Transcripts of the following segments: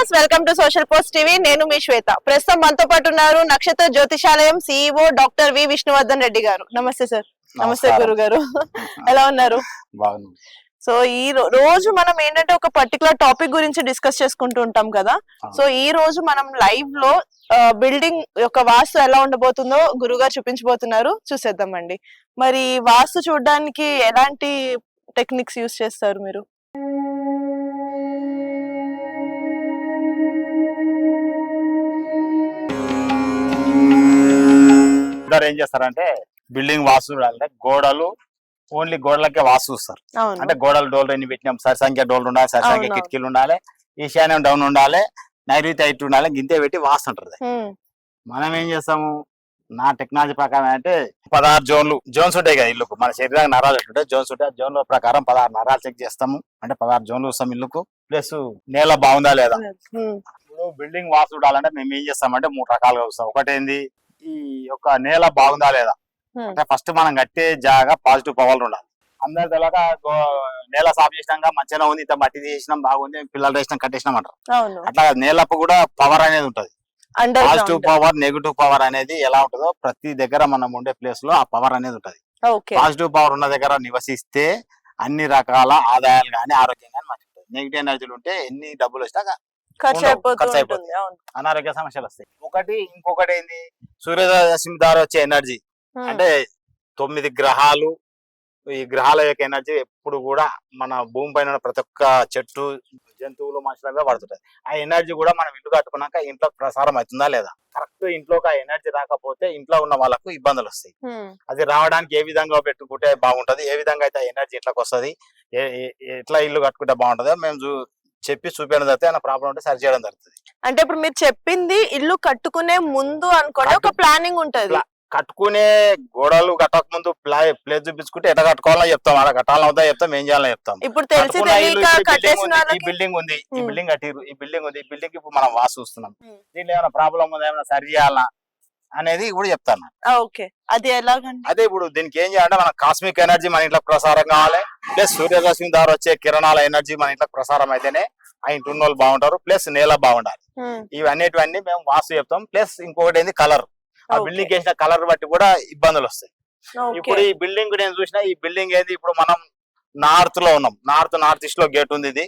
Viewers welcome to social post TV. నేను మీ శ్వేత. ప్రస్తుతం మనతో పాటు ఉన్నారు Nakshatra Jyotishalayam CEO doctor V Vishnuvardhan Reddy గారు. నమస్తే సార్. నమస్తే. గురు గారు ఎలా ఉన్నారు? సో ఈ రోజు మనం ఏంటంటే ఒక పర్టికులర్ టాపిక్ గురించి డిస్కస్ చేసుకుంటూ ఉంటాం కదా. సో ఈ రోజు మనం లైవ్లో బిల్డింగ్ యొక్క వాస్తు ఎలా ఉండబోతుందో గురుగారు చూపించబోతున్నారు. చూసేద్దామండి. మరి వాస్తు చూడడానికి ఎలాంటి టెక్నిక్స్ యూస్ చేస్తారు మీరు? అందరు ఏం చేస్తారంటే బిల్డింగ్ వాస్తు అంటే గోడలు ఓన్లీ గోడలకే వాస్తు చూస్తారు. అంటే గోడలు డోర్లు ఎన్ని పెట్టినాం? సరి సంఖ్య డోర్లు ఉండాలి సరి సంఖ్య. కిటికీలు ఉండాలి ఈశాన్యం డౌన్ ఉండాలి నైరుతి హైట్ ఉండాలి గింతే పెట్టి వాస్తు అంటారు హ్మ్. మనం ఏం చేస్తాము? నా టెక్నాలజీ ప్రకారం అంటే పదహారు జోన్లు జోన్స్ ఉంటాయి కదా ఇల్లుకు. మన శరీరానికి నరాలు ఎట్లుంటాయి? జోన్స్ ఉంటాయి. జోన్ల ప్రకారం పదహారు నరాలు చెక్ చేస్తాము. అంటే పదహారు జోన్లు వస్తాం ఇల్లుకు. ప్లస్ నేల బాగుందా లేదా. ఇప్పుడు బిల్డింగ్ వాస్తు చూడాలంటే మేము ఏం చేస్తామంటే మూడు రకాలుగా చూస్తాం. ఒకటి ఏంది ఈ యొక్క నేల బాగుందా లేదా. అంటే ఫస్ట్ మనం కట్టే జాగా పాజిటివ్ పవర్లు ఉండాలి. అందరి నేల సాఫ్ చేసినాక మంచిగా ఉంది ఇంత మట్టి తీసినాం బాగుంది పిల్లలు వేసినాం కట్టేసినాం అంటారు. అట్లా నేలకు కూడా పవర్ అనేది ఉంటది. పాజిటివ్ పవర్ నెగిటివ్ పవర్ అనేది ఎలా ఉంటుందో ప్రతి దగ్గర మనం ఉండే ప్లేస్లో ఆ పవర్ అనేది ఉంటది. పాజిటివ్ పవర్ ఉన్న దగ్గర నివసిస్తే అన్ని రకాల ఆదాయాలు కానీ ఆరోగ్యం కానీ మంచిగా ఉంటుంది నెగిటివ్ ఎనర్జీలు ఉంటే ఎన్ని డబ్బులు వచ్చినా ఖర్చు ఉండవు, అయిపోతూ ఖర్చు ఉంటుంది అవును. అనారోగ్య సమస్యలు వస్తాయి. ఒకటి ఇంకొకటి ఏంది? సూర్యరశ్మి ద్వారా వచ్చే ఎనర్జీ. అంటే తొమ్మిది గ్రహాలు ఈ గ్రహాల యొక్క ఎనర్జీ ఎప్పుడు కూడా మన భూమి పైన ప్రతి ఒక్క చెట్టు జంతువులు మనుషుల మీద పడుతుంటది ఆ ఎనర్జీ కూడా మనం ఇల్లు కట్టుకున్నాక ఇంట్లో ప్రసారం అవుతుందా లేదా? కరెక్ట్ ఇంట్లోకి ఆ ఎనర్జీ రాకపోతే ఇంట్లో ఉన్న వాళ్ళకు ఇబ్బందులు వస్తాయి. అది రావడానికి ఏ విధంగా పెట్టుకుంటే బాగుంటది? ఏ విధంగా అయితే ఎనర్జీ ఎట్లకు వస్తుంది ఎట్లా ఇల్లు కట్టుకుంటే బాగుంటుందో మేము చెప్పి చూపించడం జరిగితే ఏమైనా ప్రాబ్లం ఉంటే సరి చేయడం జరుగుతుంది. అంటే ఇప్పుడు మీరు చెప్పింది ఇల్లు కట్టుకునే ముందు అనుకోండి ఒక ప్లానింగ్ ఉంటది. కట్టుకునే గోడలు కట్టక ముందు ప్లా ప్లేస్ చూపించుకుంటే ఎట్లా కట్టుకోవాలని చెప్తాం అలా కట్టాలని అవుతా చెప్తాం ఏం చేయాలని చెప్తాం. ఇప్పుడు తెలిసి ఈ బిల్డింగ్ ఉంది, ఈ బిల్డింగ్ ఉంది ఈ. బిల్డింగ్ కట్టిరు ఈ బిల్డింగ్ ఉంది ఈ బిల్డింగ్ ఇప్పుడు మనం వాసు చూస్తున్నాం. దీంట్లో ఏమైనా ప్రాబ్లం ఉందా ఏమైనా సరి చేయాలా? అనేది కూడా చెప్తాను. ఓకే. అది ఎలాగండి? అదే ఇప్పుడు దీనికి ఏం చేయాలంటే మన కాస్మిక్ ఎనర్జీ మన ఇంట్లో ప్రసారం కావాలి. ప్లస్ సూర్యరశ్మి ద్వారా వచ్చే కిరణాల ఎనర్జీ మన ఇంట్లో ప్రసారం అయితేనే ఆ ఇంటి ఉన్న వాళ్ళు బాగుంటారు ప్లస్ నేల బాగుండాలి. ఇవన్నిటివన్నీ మేము వాస్తు చెప్తాం. ప్లస్ ఇంకొకటి ఏంది? కలర్. ఆ. బిల్డింగ్ వేసిన కలర్ బట్టి కూడా ఇబ్బందులు వస్తాయి. ఇప్పుడు ఈ బిల్డింగ్ నేను చూసిన ఈ బిల్డింగ్ ఏంది? ఇప్పుడు మనం నార్త్లో ఉన్నాం. నార్త్ నార్త్ ఈస్ట్లో గేట్ ఉంది ఇది.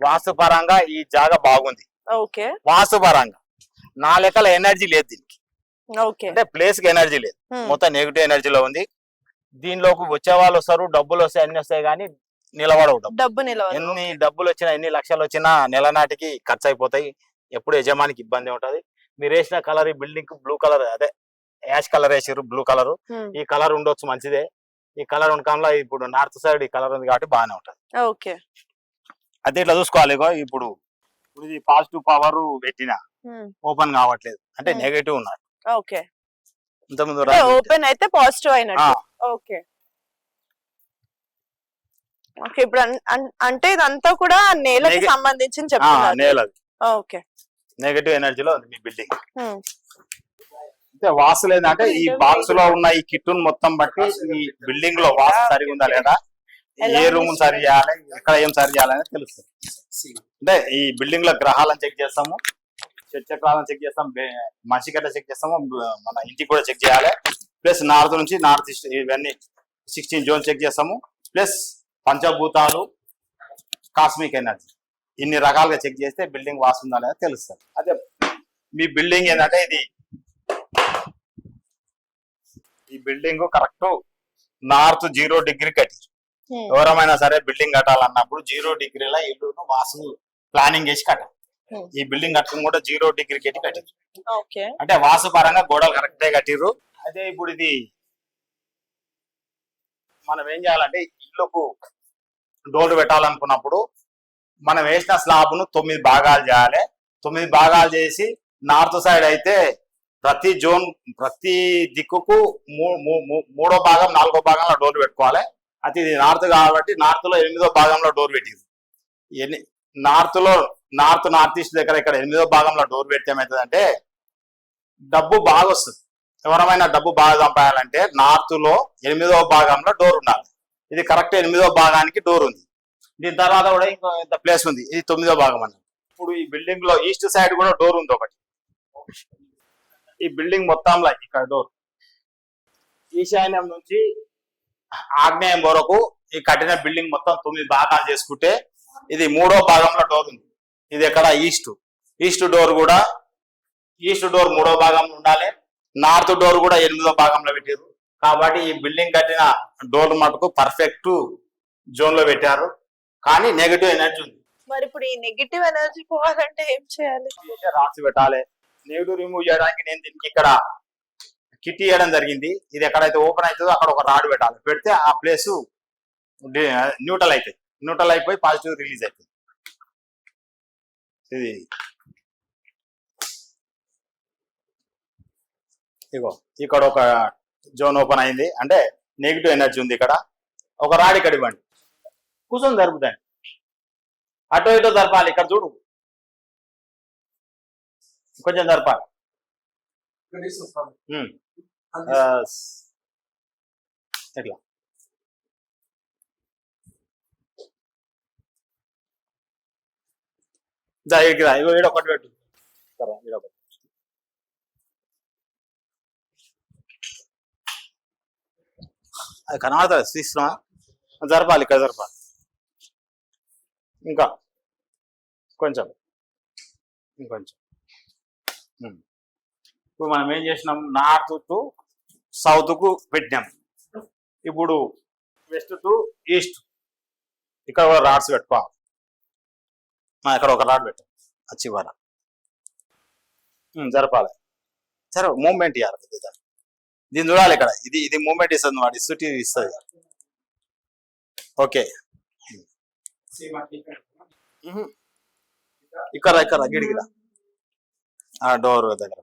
వాస్తు పరంగా ఈ జాగా బాగుంది. ఓకే. వాస్తు పరంగా నా లెక్కల ఎనర్జీ లేదు దీనికి. అంటే ప్లేస్కి ఎనర్జీ లేదు. మొత్తం నెగిటివ్ ఎనర్జీలో ఉంది. దీనిలోకి వచ్చే వాళ్ళు వస్తారు డబ్బులు వస్తాయి అన్ని వస్తాయి కానీ నిలబడవు డబ్బు. ఎన్ని డబ్బులు వచ్చినా ఎన్ని లక్షలు వచ్చినా నెల నాటికి ఖర్చు అయిపోతాయి ఎప్పుడు యజమానికి ఇబ్బంది ఉంటది. మీరు వేసిన కలర్ ఈ బిల్డింగ్ బ్లూ కలర్ అదే యాష్ కలర్ వేసారు బ్లూ కలర్. ఈ కలర్ ఉండొచ్చు మంచిదే. ఈ కలర్ ఉండకంలో ఇప్పుడు నార్త్ సైడ్ ఈ కలర్ ఉంది కాబట్టి బాగానే ఉంటది. ఓకే. అదే ఇట్లా చూసుకోవాలి ఇప్పుడు ఇప్పుడు ఇది పాజిటివ్ పవర్ పెట్టిన. ఓపెన్ కావట్లేదు. అంటే. నెగటివ్ ఉన్నది ఓకే. ఇంతకుముందు ఓపెన్ అయితే పాజిటివ్ అయినట్టు. ఓకే. ఓకే ఇప్పుడు అంటే ఇదంతా కూడా నేలకి సంబంధించి చెప్తున్నారు. నేలది. ఓకే. నెగటివ్ ఎనర్జీలో ఉంది మీ బిల్డింగ్ వాస్తు ఏంటంటే ఈ బాక్స్లో ఉన్న ఈ కిట్టును మొత్తం బట్టి ఈ బిల్డింగ్లో వాస్తు సరిగా ఉందా లేదా? ఏ? రూమ్ సరి చేయాలి? ఎక్కడ ఏం సరి చేయాలని తెలుస్తుంది. అంటే ఈ బిల్డింగ్లో గ్రహాలను చెక్ చేస్తాము. చక్రాలను చెక్ చేస్తాం మనిషి గట్ట చెక్ చేస్తాము మన ఇంటికి కూడా చెక్ చేయాలి. ప్లస్ నార్త్ నుంచి నార్త్ ఈస్ట్ ఇవన్నీ సిక్స్టీన్ జోన్ చెక్ చేస్తాము. ప్లస్ పంచభూతాలు కాస్మిక్ ఎనర్జీ. ఇన్ని రకాలుగా చెక్ చేస్తే బిల్డింగ్ వాస్తుందా లేదా తెలుస్తుంది. అదే. మీ బిల్డింగ్ ఏంటంటే ఇది. ఈ building correct north zero degree కట్టి. హ్మ్. ఎవరమైనా సరే బిల్డింగ్ కట్టాలన్నప్పుడు జీరో డిగ్రీల ఇల్లును వాసు ప్లానింగ్ చేసి కట్టాలి. Hmm. ఈ బిల్డింగ్ కట్టుకుని కూడా జీరో డిగ్రీ కట్టి కట్టారు అంటే వాసు పరంగా గోడలు కరెక్టే కట్టిర్రు. అదే ఇప్పుడు ఇది మనం ఏం చేయాలంటే ఇల్లుకు డోర్లు పెట్టాలనుకున్నప్పుడు మనం వేసిన స్లాబ్ను తొమ్మిది భాగాలు చేయాలి. తొమ్మిది భాగాలు చేసి నార్త్ సైడ్ అయితే ప్రతి జోన్ ప్రతి దిక్కుకు మూడో భాగం నాలుగో భాగంలో డోర్ పెట్టుకోవాలి. అది ఇది నార్త్ కాబట్టి నార్త్లో ఎనిమిదో భాగంలో డోర్ పెట్టింది ఎన్ని నార్త్లో నార్త్ నార్త్ ఈస్ట్ దగ్గర ఇక్కడ ఎనిమిదో భాగంలో డోర్ పెడితే ఏమవుతుందంటే డబ్బు బాగా వస్తుంది. ఎవరమైనా డబ్బు బాగా సంపాయాలంటే నార్త్లో ఎనిమిదో భాగంలో డోర్ ఉండాలి. ఇది కరెక్ట్ ఎనిమిదో భాగానికి డోర్ ఉంది. దీని తర్వాత కూడా ఇంకో ఇంత ప్లేస్ ఉంది. ఇది తొమ్మిదో భాగం అన్నమాట. ఇప్పుడు ఈ బిల్డింగ్లో ఈస్ట్ సైడ్ కూడా డోర్ ఉంది ఒకటి. ఈ బిల్డింగ్ మొత్తంలో ఇక్కడ డోర్. ఈశాన్యం నుంచి ఆగ్నేయం వరకు ఈ కట్టిన బిల్డింగ్ మొత్తం తొమ్మిది భాగాలు చేసుకుంటే ఇది మూడో భాగంలో డోర్ ఉంది. ఇది ఎక్కడ? ఈస్ట్ ఈస్ట్ డోర్ కూడా ఈస్ట్ డోర్ మూడో భాగంలో ఉండాలి. నార్త్ డోర్ కూడా ఎనిమిదో భాగంలో పెట్టారు. కాబట్టి ఈ బిల్డింగ్ కట్టిన డోర్ మటుకు పర్ఫెక్ట్ జోన్లో పెట్టారు. కానీ నెగటివ్ ఎనర్జీ ఉంది. మరి ఇప్పుడు ఈ నెగిటివ్ ఎనర్జీ పోవాలంటే ఏం చేయాలి? రాసి పెట్టాలి. నెగిటివ్ రిమూవ్ చేయడానికి నేను దీనికి ఇక్కడ కిట్ ఇవ్వడం జరిగింది. ఇది ఎక్కడైతే ఓపెన్ అవుతుందో అక్కడ ఒక రాడ్ పెట్టాలి. పెడితే ఆ ప్లేస్ న్యూట్రల్ అవుతుంది న్యూట్రల్ అయిపోయి పాజిటివ్ రిలీజ్ అవుతుంది ఇది. ఇగో ఇక్కడ ఒక జోన్ ఓపెన్ అయింది. అంటే నెగిటివ్ ఎనర్జీ ఉంది ఇక్కడ. ఒక రాడ్ ఇక్కడ ఇవ్వండి. కూర్చొని జరుపుతాయి అటో ఇటో జరపాలి. ఇక్కడ చూడు. కొంచెం జరపాలి. ఇట్లా దగ్గరికి రా. ఇగో ఈడ ఒకటి పెట్టు. సరే, ఈడ ఒకటి. అది కనబడుతుంది తీస్తున్నా జరపాలి ఇక్కడ జరపాలి. ఇంకా? కొంచెం. ఇంకొంచెం. ఇప్పుడు మనం ఏం చేసినాం? నార్త్ టు సౌత్కు పెట్టినాం. ఇప్పుడు వెస్ట్ టు ఈస్ట్. ఇక్కడ కూడా రాడ్స్ పెట్టుకో. ఇక్కడ ఒక రాడ్ పెట్టాం. ఆ చివర. జరపాలి. సరే మూమెంట్ ఇవ్వాలి కొద్దిగా. దీన్ని చూడాలి ఇక్కడ. ఇది ఇది మూమెంట్ ఇస్తుంది వాడి ఇస్తుంది ఇస్తుంది. ఓకే. ఇక్కడ ఇక్కడ గిడిగిరా ఆ డోర్ దగ్గర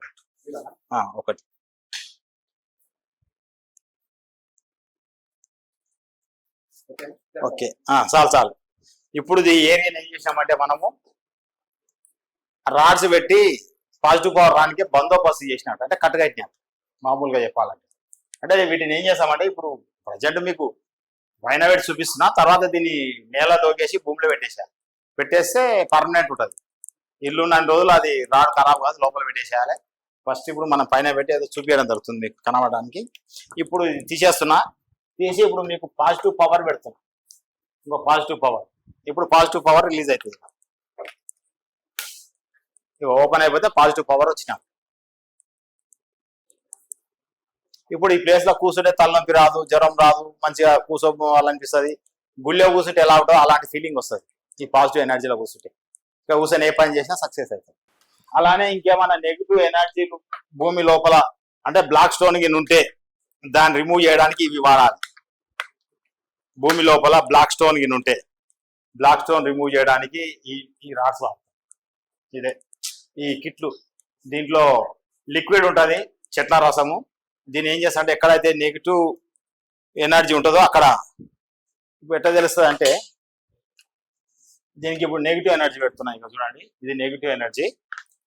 ఒకటి. ఓకే. చాలు చాలు. ఇప్పుడు ఈ ఏరియా ఏం చేసామంటే మనము రాడ్స్ పెట్టి పాజిటివ్ పవర్ రానికి బందోబస్తు చేసినట్టు అంటే కట్టగట్టినాం మామూలుగా చెప్పాలంటే. అంటే వీటిని ఏం చేస్తామంటే ఇప్పుడు ప్రజెంట్ మీకు పైన పెట్టి చూపిస్తున్నా తర్వాత దీన్ని నేల దోకేసి భూమిలో పెట్టేసేయాలి పెట్టేస్తే పర్మనెంట్ ఉంటుంది. ఇల్లు ఉన్న రోజులు అది రాడ్ ఖరాబ్ కాదు లోపల పెట్టేసేయాలి. ఫస్ట్ ఇప్పుడు మనం పైన పెట్టి అది చూపించడం జరుగుతుంది మీకు కనబడడానికి. ఇప్పుడు తీసేస్తున్నా. తీసి ఇప్పుడు మీకు పాజిటివ్ పవర్ పెడుతున్నా. ఇంకో పాజిటివ్ పవర్ ఇప్పుడు పాజిటివ్ పవర్ రిలీజ్ అవుతుంది ఇక ఓపెన్ అయిపోతే పాజిటివ్ పవర్ వచ్చిన. ఇప్పుడు ఈ ప్లేస్లో కూర్చుంటే తలనొప్పి రాదు జ్వరం రాదు మంచిగా కూర్చోవాలనిపిస్తుంది గుళ్ళో కూర్చుంటే ఎలా ఉంటుందో అలాంటి ఫీలింగ్ వస్తుంది. ఈ పాజిటివ్ ఎనర్జీలో కూర్చుంటే ఇక కూర్చొని ఏ పని చేసినా సక్సెస్ అవుతుంది అలానే ఇంకేమైనా నెగిటివ్ ఎనర్జీలు భూమి లోపల అంటే బ్లాక్ స్టోన్ గిన్ ఉంటే దాన్ని రిమూవ్ చేయడానికి ఇవి వాడాలి. భూమి లోపల బ్లాక్ స్టోన్ గిన్ ఉంటే. బ్లాక్ స్టోన్ రిమూవ్ చేయడానికి ఈ ఈ రాడ్స్ వాడతాం. ఇదే. ఈ కిట్లు దీంట్లో లిక్విడ్ ఉంటుంది చెట్ల రసము. దీన్ని ఏం చేస్తా అంటే ఎక్కడైతే నెగిటివ్ ఎనర్జీ ఉంటుందో అక్కడ ఇప్పుడు ఎట్లా తెలుస్తుంది అంటే దీనికి ఇప్పుడు నెగిటివ్ ఎనర్జీ పెడుతున్నాయి ఇక చూడండి. ఇది నెగిటివ్ ఎనర్జీ.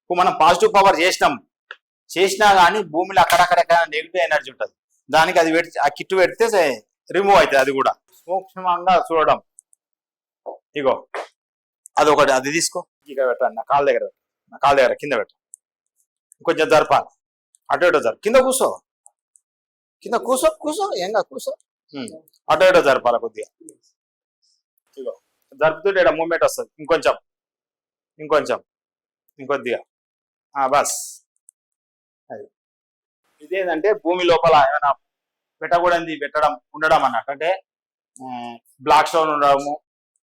ఇప్పుడు మనం పాజిటివ్ పవర్ చేసినాం. చేసినా కానీ భూమిలో అక్కడక్కడక్కడ నెగిటివ్ ఎనర్జీ ఉంటుంది. దానికి అది పెడితే ఆ కిట్ పెడితే రిమూవ్ అవుతుంది అది కూడా. సూక్ష్మంగా చూడడం. ఇగో అది ఒకటి అది తీసుకో. ఇక పెట్టండి నా కాళ్ళ దగ్గర పెట్టు. నా కాళ్ళ దగ్గర కింద పెట్టు. కొంచెం జరపాలి అటు ఇటు జరపు. కింద కూర్చో కింద కూర్చో కూర్చో ఏంగా కూర్చో ఉమ్. అటు ఇటు జరపాలి కొద్దిగా? ఇగో జరుపుతుంటే ఇక్కడ మూమెంట్ వస్తుంది. ఇంకొంచెం. ఇంకొంచెం. ఇంకొద్దిగా. బస్. అది. ఇదేంటంటే భూమి లోపల ఏమైనా పెట్టకూడదు పెట్టడం ఉండడం అన్నట్టు. అంటే బ్లాక్ స్టోన్ ఉండడము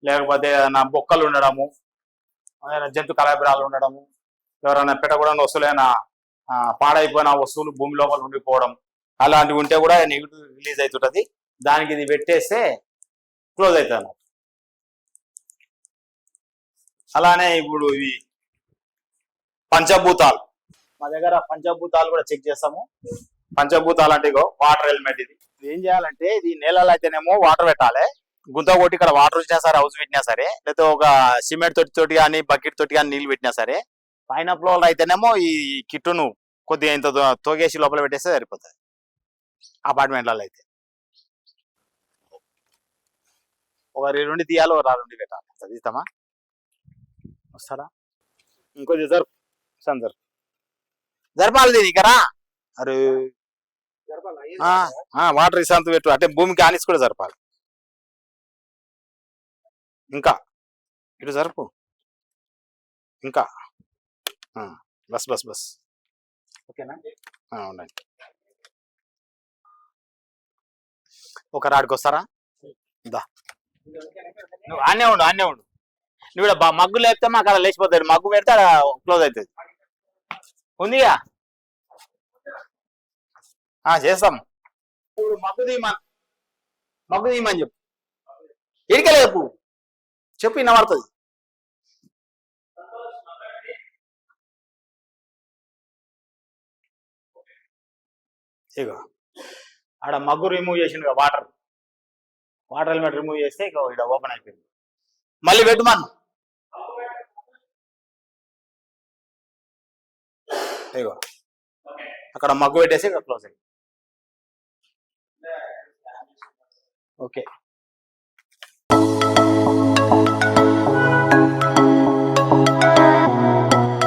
లేకపోతే ఏదైనా బొక్కలు ఉండడము ఏదైనా జంతు కళాబిరాలు ఉండడము ఎవరైనా పెట్టకూడని వస్తువులైనా పాడైపోయిన వస్తువులు భూమి లోపల ఉండిపోవడం అలాంటివి ఉంటే కూడా నెగిటివ్ రిలీజ్ అవుతుంటది. దానికి ఇది పెట్టేస్తే క్లోజ్ అవుతాను అలానే ఇప్పుడు ఇవి పంచభూతాలు. మా దగ్గర పంచభూతాలు కూడా చెక్ చేస్తాము. పంచభూతాలు అంటే ఇగో వాటర్ హెల్మెట్ ఇది. ఇది ఏం చేయాలంటే ఇది నేలలో అయితేనేమో వాటర్ పెట్టాలి. గుంత కొట్టి ఇక్కడ వాటర్ వచ్చినా సరే హౌస్ పెట్టినా సరే లేకపోతే ఒక సిమెంట్ తోటి తోటి కానీ బకెట్ తోటి కానీ నీళ్ళు పెట్టినా సరే పైన ఫ్లోర్ అయితేనేమో ఈ కిట్టును కొద్దిగా ఇంత తోగేసి లోపల పెట్టేస్తే సరిపోతుంది. అపార్ట్మెంట్లలో అయితే. ఒక రెండు తీయాలి ఒక రెండు పెట్టాలి తీస్తామా? వస్తాడా? ఇంకొద్ది జరుపు జరుపు జరపాలి దీని ఇక్కడ. అరే. వాటర్ ఇసంత పెట్టు. అంటే భూమికి ఆనిసి కూడా జరపాలి. ఇంకా ఇటు జరుపు. ఇంకా. ఆ, బస్ బస్ బస్. ఓకేనా? ఉండండి. ఒక రాడికి వస్తారా దా. నువ్వు ఆనే ఉండు ఆనే ఉండు. నువ్వు బ- మగ్గు లేపితే మాకు అలా లేచిపోతాడు. మగ్గు పెడితే అలా క్లోజ్ అవుతుంది ఉందిగా? ఆ, చేస్తాం. ఇప్పుడు మగ్గు తీయమని మగ్గు తీయమని చెప్పు. ఇడికే చెప్పు చెప్పు వినబడుతుంది. ఇగో ఆడ మగ్గు రిమూవ్ చేసిండు వాటర్ వాటర్ హెల్మెట్ రిమూవ్ చేస్తే ఇక ఇక్కడ ఓపెన్ అయిపోయింది. మళ్ళీ పెట్టుమను ఇగో అక్కడ మగ్గు పెట్టేసి ఇక క్లోజ్ అయింది ఓకే.